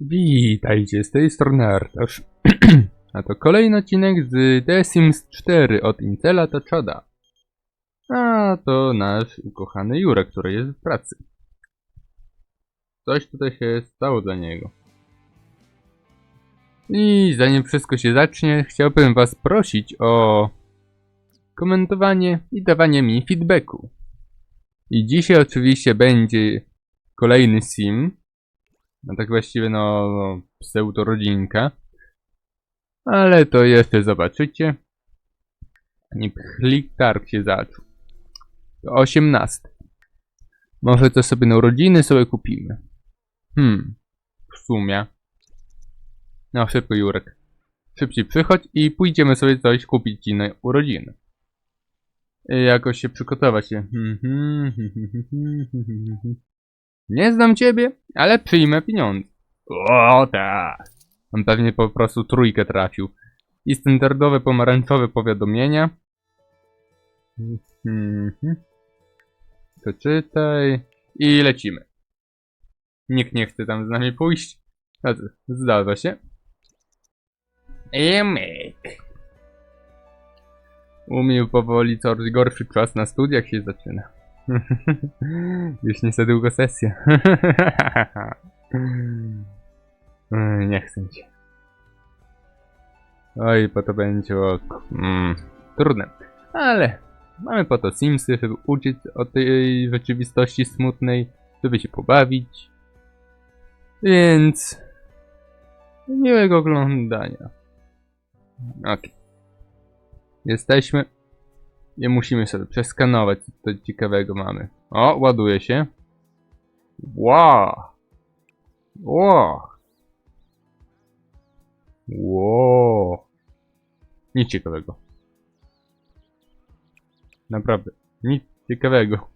Witajcie, z tej strony Artasz. A to kolejny odcinek z The Sims 4 od Intela to Choda. A to nasz ukochany Jurek, który jest w pracy. Coś tutaj się stało dla niego. I zanim wszystko się zacznie, chciałbym was prosić o komentowanie i dawanie mi feedbacku. I dzisiaj oczywiście będzie kolejny sim, no tak właściwie no, no pseudorodzinka. Ale to jeszcze zobaczycie. I pchlik targ się zaczął. To 18. Może to sobie na urodziny sobie kupimy. Hmm. W sumie. No szybko Jurek. Szybciej przychodź i pójdziemy sobie coś kupić ci na urodziny. Jakoś się przygotować. Mhm. Nie znam ciebie, ale przyjmę pieniądze. O tak. On pewnie po prostu trójkę trafił. I standardowe pomarańczowe powiadomienia. Mhm. Przeczytaj. I lecimy. Nikt nie chce tam z nami pójść. A co, Zdarza się. Emek. U mnie powoli coraz gorszy czas na studiach się zaczyna. Już nie za długo sesja. Nie chcę cię. Oj, po to będzie. Mm, trudne. Ale mamy po to Simsy, żeby uczyć o tej rzeczywistości smutnej, żeby się pobawić. Więc... Miłego oglądania. Ok. Jesteśmy. Nie musimy sobie przeskanować, co tutaj ciekawego mamy. O, ładuje się. Wow. Wow. Wow. Nic ciekawego. Naprawdę. Nic ciekawego.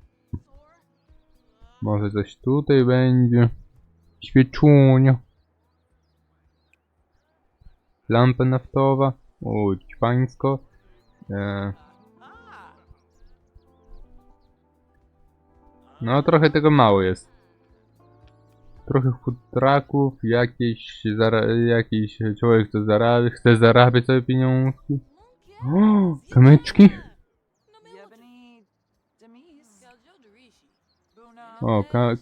Może coś tutaj będzie. Świeczunia. Lampa naftowa. O, pańsko. Eee. No, trochę tego mało jest. Trochę futraków, jakieś, zara jakiś człowiek, kto zarabia, chce zarabiać sobie pieniążki. O, kamyczki? O, ka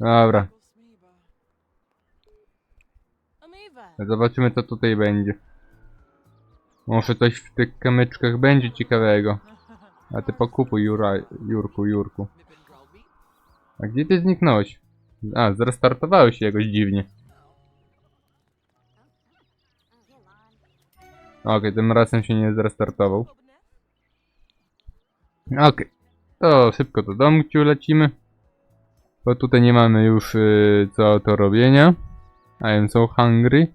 dobra. Zobaczymy, co tutaj będzie. Może coś w tych kamyczkach będzie ciekawego. A ty pokupuj, Jura, Jurku, Jurku. A gdzie ty zniknąłeś? A, zrestartowałeś się jakoś dziwnie. Okej, tym razem się nie zrestartował. Okej, to szybko do domciu lecimy. Bo tutaj nie mamy już y, co to robienia. I am so hungry.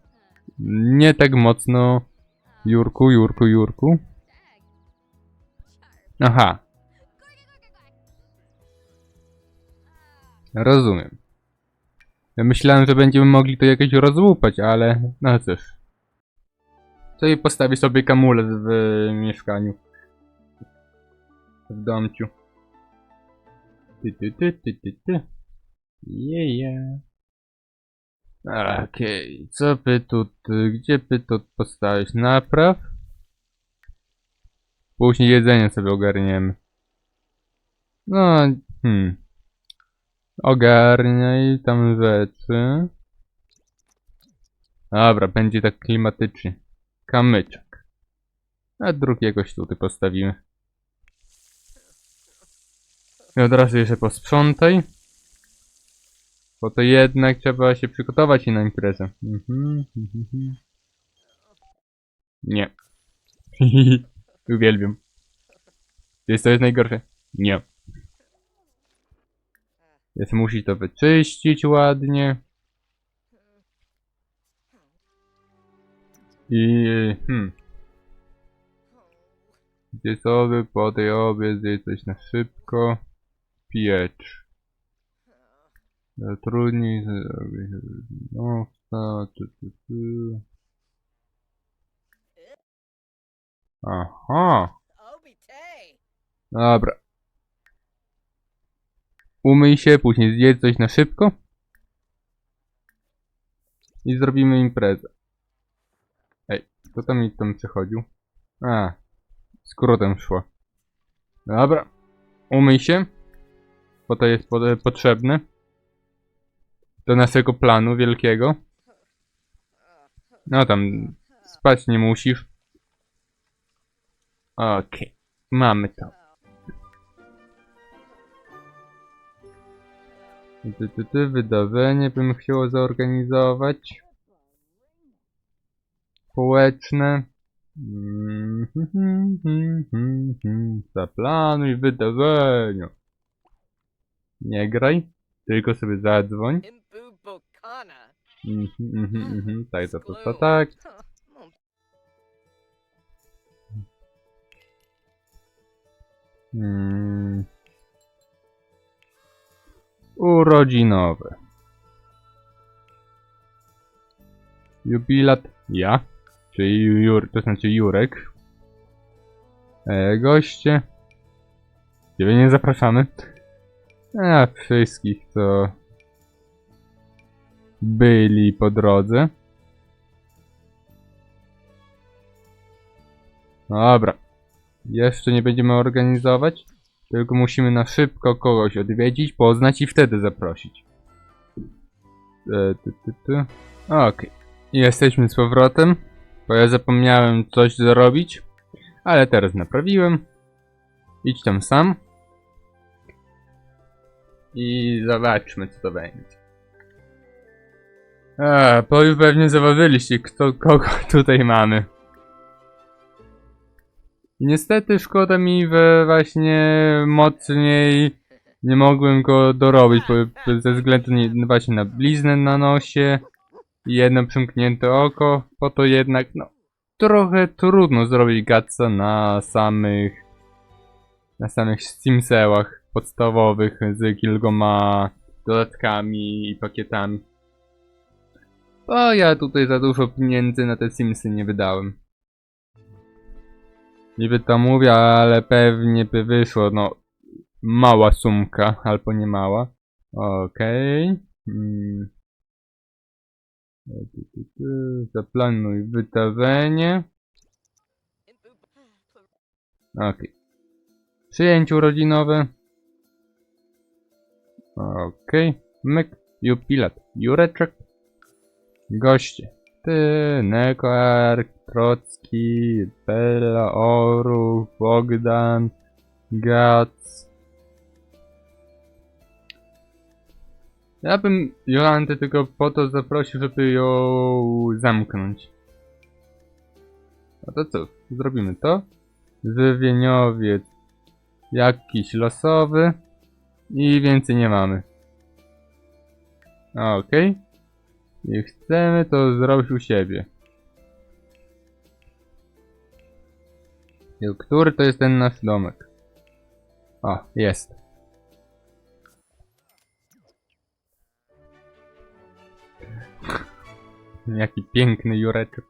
Nie tak mocno. Jurku, Jurku, Jurku. Aha. Rozumiem. Ja myślałem, że będziemy mogli to jakoś rozłupać, ale no cóż. To i postawię sobie kamulec w mieszkaniu. W domciu. Ty, ty, ty, ty, ty, ty. Jeje. Okej, co by tu, gdzie by to postawić? Napraw? Później jedzenie sobie ogarniemy. No, hmm. Ogarniaj tam rzeczy. Dobra, będzie tak klimatycznie. Kamyczek. A drugiego tutaj postawimy. I od razu jeszcze posprzątaj. Bo to jednak trzeba się przygotować i na imprezę. Mhm, mhm. Nie. Uwielbiam. Jest to jest najgorsze? Nie. Jest musi to wyczyścić ładnie. I hmm. Gdzie sobie po tej obie zjeść coś na szybko. Piecz. Trudniej zrobić. No, to, tu, tu, tu. Aha. Dobra. umyj się, później zjedz coś na szybko. I zrobimy imprezę. Ej, kto tam mi tam przechodził? A, skrótem szło. Dobra, umyj się, bo to jest po- potrzebne. Do naszego planu wielkiego. No tam, spać nie musisz. Okej, mamy to. Ty, ty, ty, wydarzenie bym chciał zorganizować. Społeczne. Zaplanuj wydarzenie. Nie graj, tylko sobie zadzwoń. Mhm, mhm, mhm. Tak, to, to, to tak. Hmm. Urodzinowe. Jubilat ja, czyli Jur, to znaczy Jurek. E, goście. Ciebie nie zapraszamy. A wszystkich, co byli po drodze. Dobra. Jeszcze nie będziemy organizować, tylko musimy na szybko kogoś odwiedzić, poznać i wtedy zaprosić. E. Okej. Jesteśmy z powrotem, bo ja zapomniałem coś zrobić, ale teraz naprawiłem. Idź tam sam. I zobaczmy co to będzie. A, bo już pewnie zauważyliście, kto, kogo tutaj mamy. I niestety szkoda mi, że właśnie mocniej nie mogłem go dorobić, bo, ze względu nie, właśnie na bliznę na nosie i jedno przymknięte oko, po to jednak, no, trochę trudno zrobić gatsa na samych, na samych Simsełach podstawowych z kilkoma dodatkami i pakietami. Bo ja tutaj za dużo pieniędzy na te Simsy nie wydałem. Niby to mówię, ale pewnie by wyszło, no, mała sumka, albo nie mała. Okej. Mm. Tu, tu. Zaplanuj wydarzenie. Okej. Przyjęcie urodzinowe. Okej. Myk. Jubilat. Jureczek. Goście. Ty, Nekoark, Trocki, Bella, Oruch, Bogdan, Gac. Ja bym Jolantę tylko po to zaprosił, żeby ją zamknąć. A to co? Zrobimy to. Żywieniowiec jakiś losowy i więcej nie mamy. Okej. I chcemy to zrobić u siebie. Który to jest ten nasz domek? O, jest. Jaki piękny Jureczek.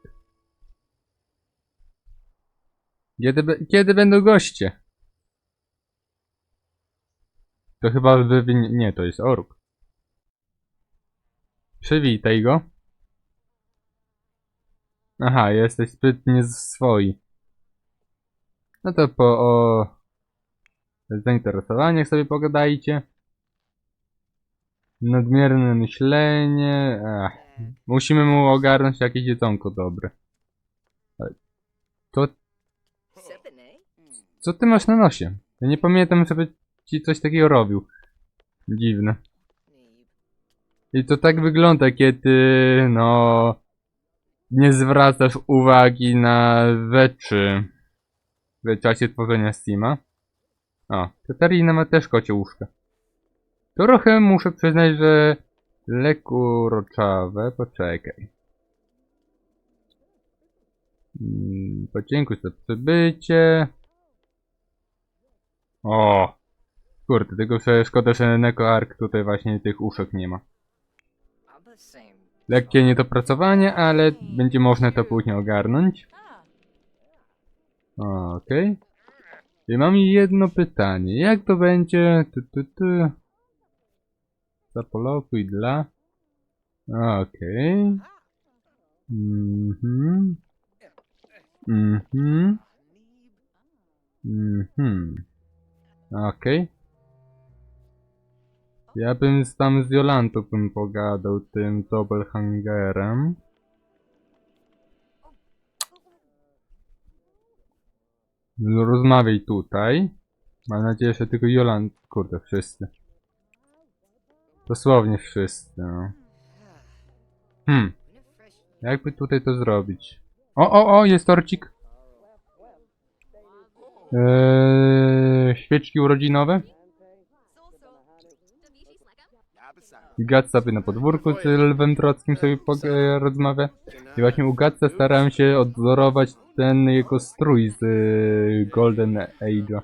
Kiedy, kiedy będą goście? To chyba wy... Nie, to jest Oruk. Przywitaj go. Aha, jesteś zbytnie swoi. No to po o zainteresowaniach sobie pogadajcie. Nadmierne myślenie. Musimy mu ogarnąć jakieś jedzonko dobre. To co ty masz na nosie? Ja nie pamiętam, żeby ci coś takiego robił. Dziwne. I to tak wygląda, kiedy no nie zwracasz uwagi na rzeczy w czasie tworzenia Steama. O, Katarina ma też kocie łóżka. Trochę muszę przyznać, że lekko roczawe. Poczekaj. Mm, Podziękuj za przybycie. O! Kurde, tylko szkoda, że Neko Ark tutaj właśnie tych uszek nie ma. Lekkie niedopracowanie, ale będzie można to później ogarnąć. Okej. I mam jedno pytanie. Jak to będzie... Tu, tu, tu. Zapolokuj dla... Okej. Mhm. Mhm. Mhm. Okej. Ja bym z tam z Jolantą bym pogadał tym doppelhangerem. Rozmawiaj tutaj. Mam nadzieję, że tylko Jolant... Kurde, wszyscy. Dosłownie wszyscy, no. Hmm. Jakby tutaj to zrobić? O, o, o, jest torcik. Eee, świeczki urodzinowe. Gat sobie na podwórku z Lwem Trockim sobie e, rozmawia. I właśnie u Gatsa starałem się odwzorować ten jego strój z e, Golden Age'a.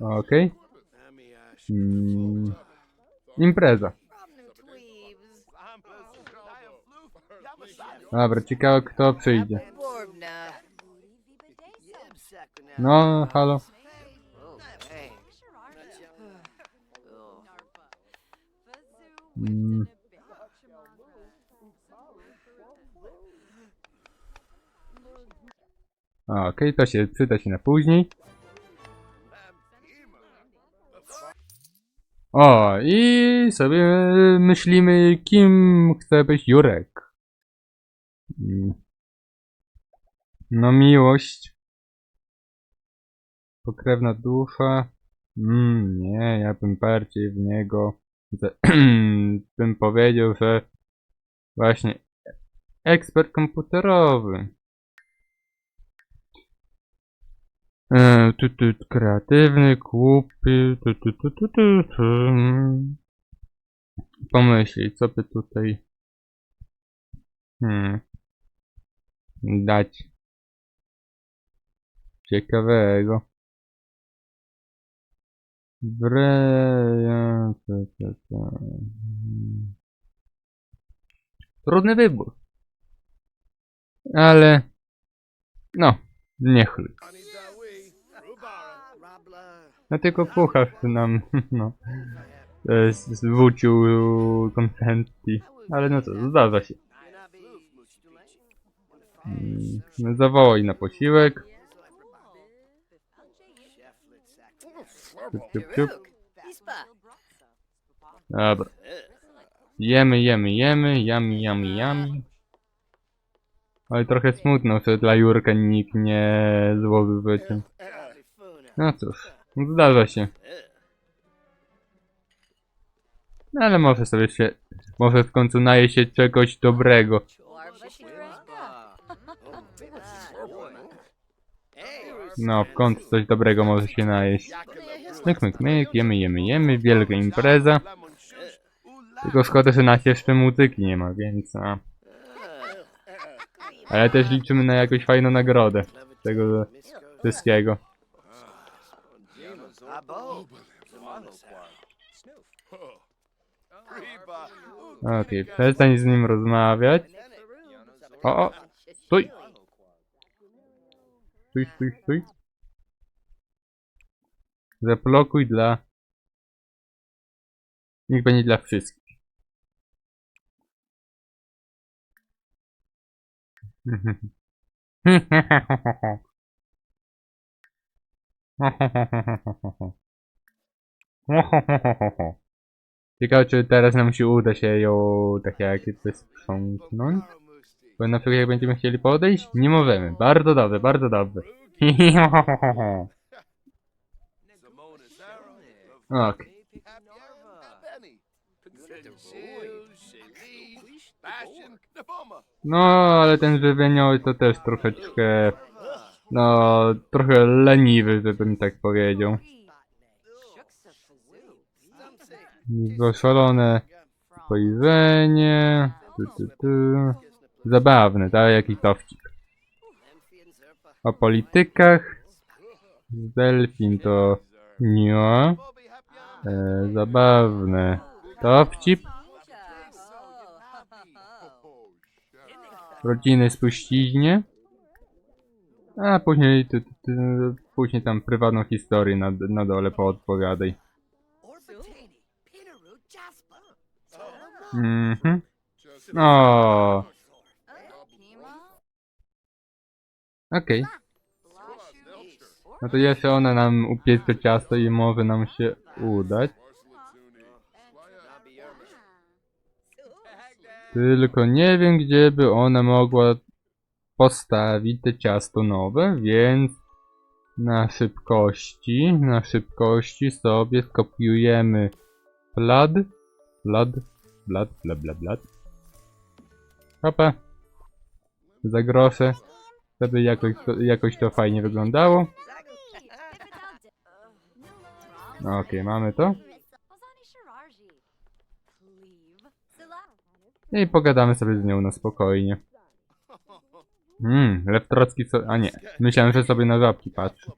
Okej. Mm, impreza. Dobra, ciekawe kto przyjdzie. No, halo. Mm. Okej, to się przyda się na później. O, i sobie myślimy, kim chce być Jurek. Mm. No, miłość. Pokrewna dusza. Mm, nie, ja bym bardziej w niego. bym powiedział, że właśnie ekspert komputerowy. E, tu, tu, kreatywny, głupy, tu, tu, tu, tu, tu, tu. Pomyślij, co by tutaj hmm, dać ciekawego. Bre... Hmm. Trudny wybór. Ale... No, niech leci. No tylko kucharz nam, no, e, zwrócił konfetti. Ale no co, zdarza się. Mm, no Zawołaj na posiłek. Ciup, ciup, ciup. Dobra. Jemy, jemy, jemy, yummy, yummy, yummy. Ale trochę smutno, że dla Jurka nikt nie złożył wyczyn. No cóż, zdarza się. No ale może sobie się, może w końcu naje się czegoś dobrego. No, w końcu coś dobrego może się najeść. Myk, myk, myk, jemy, jemy, jemy, wielka impreza. Tylko szkoda, że na jeszcze muzyki nie ma, więc a. Ale też liczymy na jakąś fajną nagrodę tego wszystkiego. Okej, przestań z nim rozmawiać. O, o, stój! Stój, stój, stój. Zablokuj dla... Niech będzie dla wszystkich. Ciekawe, czy teraz nam się uda się ją tak jakby sprzątnąć? Bo na przykład jak będziemy chcieli podejść, nie możemy. Bardzo dobrze, bardzo dobrze. Ok. No, ale ten żywieniowy to też troszeczkę... No, trochę leniwy, żebym tak powiedział. Zaszalone spojrzenie. Tu, tu, tu. Zabawne, tak? Jakiś dowcip. O politykach. Delfin to nie. E, zabawne. Dowcip. Rodziny spuściźnie. A później, tu, tu, tu, później tam prywatną historię na, na dole poodpowiadaj. Mhm. O. Okej. No to jeszcze ona nam upiecze ciasto i może nam się udać. Tylko nie wiem, gdzie by ona mogła postawić te ciasto nowe, więc na szybkości, na szybkości sobie skopiujemy blad, blad, blad, blad, blad, blad. Hopa. Za grosze, żeby jakoś jakoś to fajnie wyglądało. No Okej, mamy to. I pogadamy sobie z nią na spokojnie. Mmm, Lew Trocki co... A nie, myślałem, że sobie na żabki patrzy.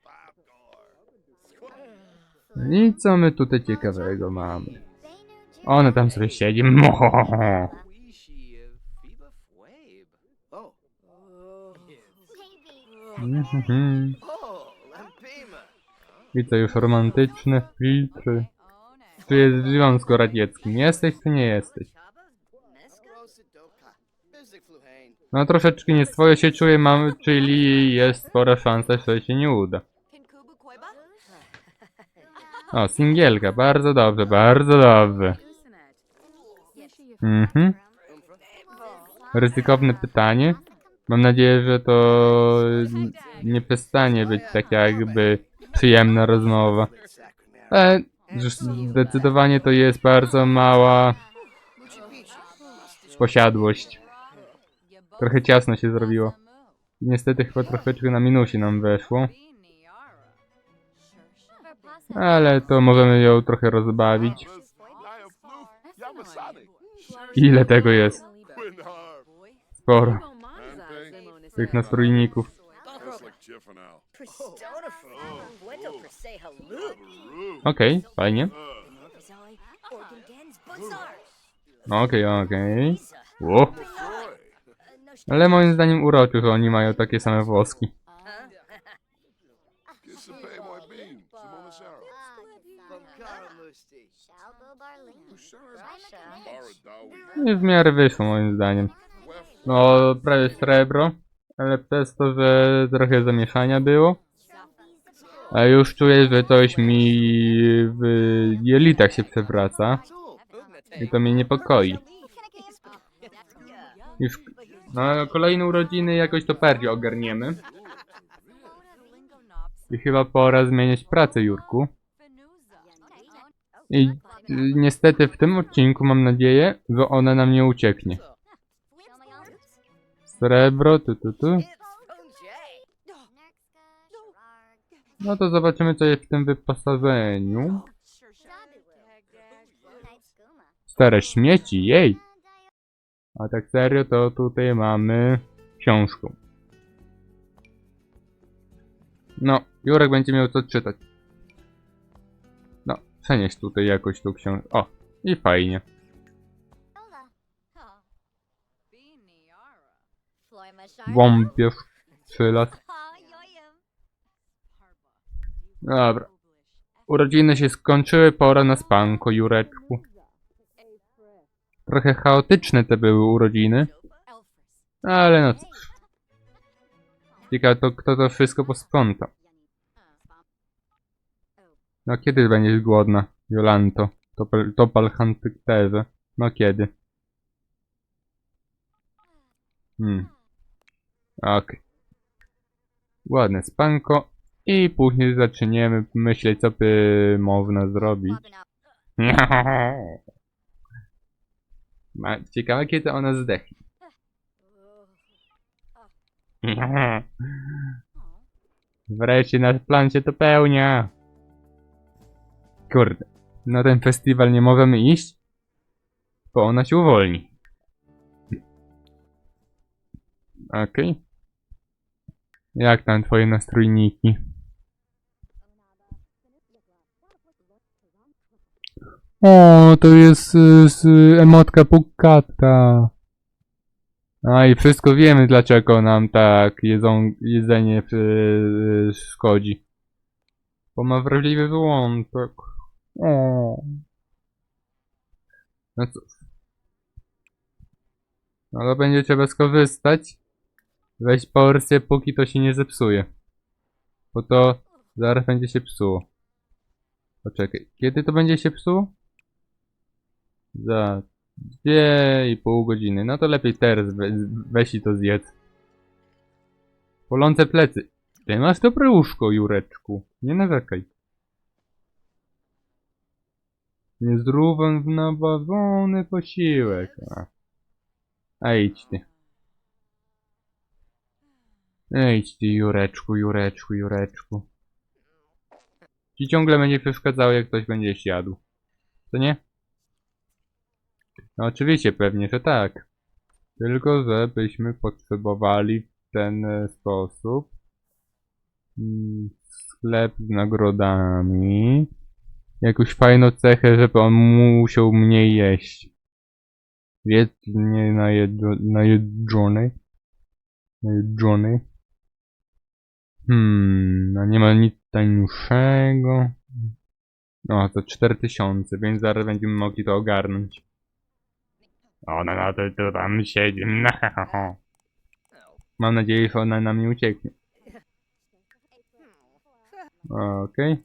I co my tutaj ciekawego mamy? Ona tam sobie siedzi. Mohohoho. Mhm. I to już romantyczne filtry. Czy jest w Związku Radzieckim? Jesteś czy nie jesteś? No troszeczkę nie swoje się czuję, mam, czyli jest spora szansa, że się nie uda. O, singielka, bardzo dobrze, bardzo dobrze. Mhm. Ryzykowne pytanie. Mam nadzieję, że to nie przestanie być tak jakby przyjemna rozmowa. Ale zdecydowanie to jest bardzo mała posiadłość. Trochę ciasno się zrobiło. Niestety chyba troszeczkę na minusie nam weszło. Ale to możemy ją trochę rozbawić. Ile tego jest? Sporo. Tych nastrójników. Okej, fajnie. Okej, okej. Ło. Ale moim zdaniem uroczy, że oni mają takie same włoski. Nie w miarę wyszło moim zdaniem. No, prawie srebro, ale przez to, że trochę zamieszania było. A już czuję, że coś mi w jelitach się przewraca. I to mnie niepokoi. Już na kolejne urodziny jakoś to bardziej ogarniemy. I chyba pora zmieniać pracę, Jurku. I niestety w tym odcinku mam nadzieję, że ona nam nie ucieknie. Srebro, tu, tu, tu. No to zobaczymy, co jest w tym wyposażeniu. Stare śmieci, jej! A tak serio, to tutaj mamy książkę. No, Jurek będzie miał co czytać. No, przenieś tutaj jakoś tą książkę. O, i fajnie. Wąpierz, trzy lat. Dobra. Urodziny się skończyły, pora na spanko, Jureczku. Trochę chaotyczne te były urodziny, ale no cóż. Ciekawe to, kto to wszystko posprząta. No kiedy będziesz głodna, Jolanto? Topal, topal Hunterze. No kiedy? Hmm. Okej. Ładne spanko. I później zaczniemy myśleć, co by można zrobić. Ciekawe, kiedy ona zdechnie. Wreszcie nasz plan się dopełnia. Kurde. Na ten festiwal nie możemy iść, bo ona się uwolni. Okej. Jak tam twoje nastrójniki? O, to jest y, z, emotka Pukata. A i wszystko wiemy, dlaczego nam tak jedzą, jedzenie y, szkodzi. Bo ma wrażliwy żołądek. O. No cóż. No to będzie trzeba skorzystać. Weź porcję, póki to się nie zepsuje. Bo to zaraz będzie się psuło. Poczekaj, kiedy to będzie się psuło? Za dwie i pół godziny. No to lepiej teraz we, weź i to zjedz. Polące plecy. Ty masz dobre łóżko, Jureczku. Nie narzekaj. Niezrównoważony posiłek. A, A idź ty. Idź ty, Jureczku, Jureczku, Jureczku. Ci ciągle będzie przeszkadzało, jak ktoś będzie siadł. Co nie? No oczywiście, pewnie, że tak. Tylko, żebyśmy potrzebowali w ten e, sposób mm, sklep z nagrodami. Jakąś fajną cechę, żeby on musiał mniej jeść. Wiecznie najedzo, najedzony. Najedzony. Hmm, no nie ma nic tańszego. No, to 4000, więc zaraz będziemy mogli to ogarnąć. Ona na to, to tam siedzi. Mam nadzieję, że ona nam nie ucieknie. Okej.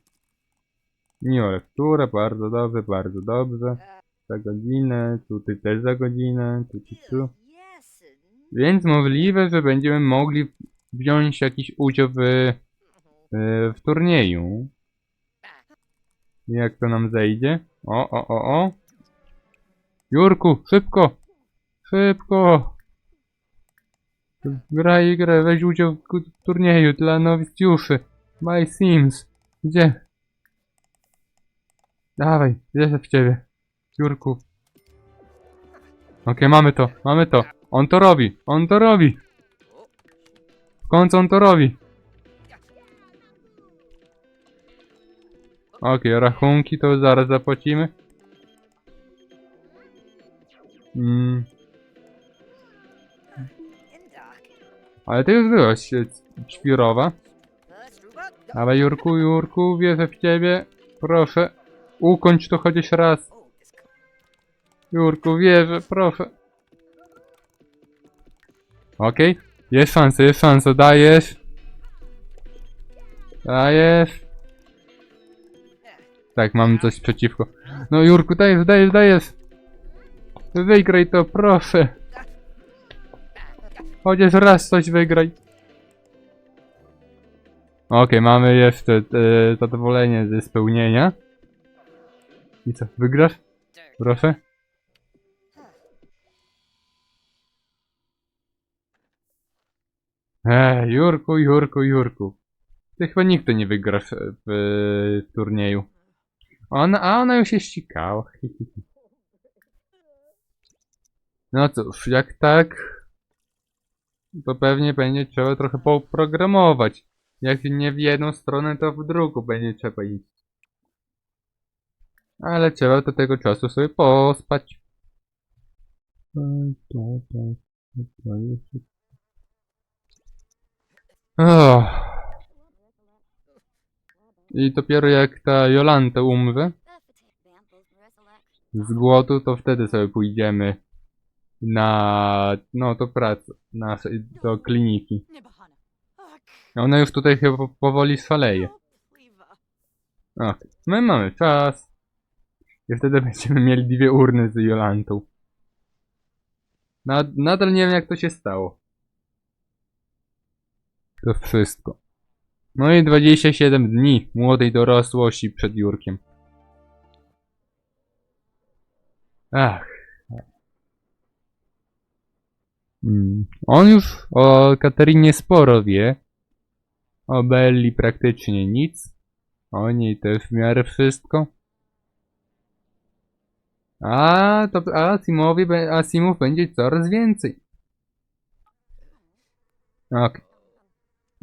Miła lektura, bardzo dobrze, bardzo dobrze. Za godzinę, tutaj też za godzinę, tu, tu, tu. Więc możliwe, że będziemy mogli wziąć jakiś udział w, e, w turnieju. Jak to nam zejdzie? O, o, o, o. Jurku, szybko! Szybko! Graj, graj, weź udział w turnieju dla nowicjuszy. My Sims. Gdzie? Dawaj, wierzę w ciebie. Jurku. Okej, mamy to, mamy to. On to robi, on to robi. Końcu on to robi. Okej, rachunki to zaraz zapłacimy. Mm, ale ty już byłaś ćwirowa. Ale Jurku, Jurku, wierzę w ciebie. Proszę, ukończ to chociaż raz. Jurku, wierzę, proszę. Okej, jest szansa, jest szansa, dajesz. Dajesz. Tak, mam coś przeciwko. No Jurku, dajesz, dajesz, dajesz. Wygraj to, proszę. Chociaż raz coś wygraj. Okej, mamy jeszcze e, zadowolenie ze spełnienia. I co, wygrasz? Proszę. Ej, Jurku, Jurku, Jurku. Ty chyba nigdy nie wygrasz e, w, w turnieju. Ona, a ona już się ścikała. No cóż, jak tak, to pewnie będzie trzeba trochę poprogramować. Jak nie w jedną stronę, to w drugą będzie trzeba iść. Ale trzeba do tego czasu sobie pospać. Oh. I dopiero jak ta Jolanta umrze z głodu, to wtedy sobie pójdziemy na, no to pracę, na, do kliniki. Ona już tutaj chyba po- powoli szaleje. Okej, my mamy czas. I wtedy będziemy mieli dwie urny z Jolantą. Nad, nadal nie wiem jak to się stało. To wszystko. No i 27 dni młodej dorosłości przed Jurkiem. Ach. Mm. On już o Katarinie sporo wie. O Belli praktycznie nic. O niej też w miarę wszystko. A, to a Asimowi, Asimów będzie coraz więcej. Ok.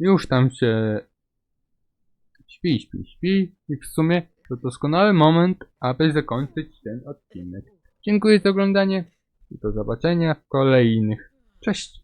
Już tam się śpi, śpi, śpi. I w sumie to doskonały moment, aby zakończyć ten odcinek. Dziękuję za oglądanie i do zobaczenia w kolejnych. Cześć!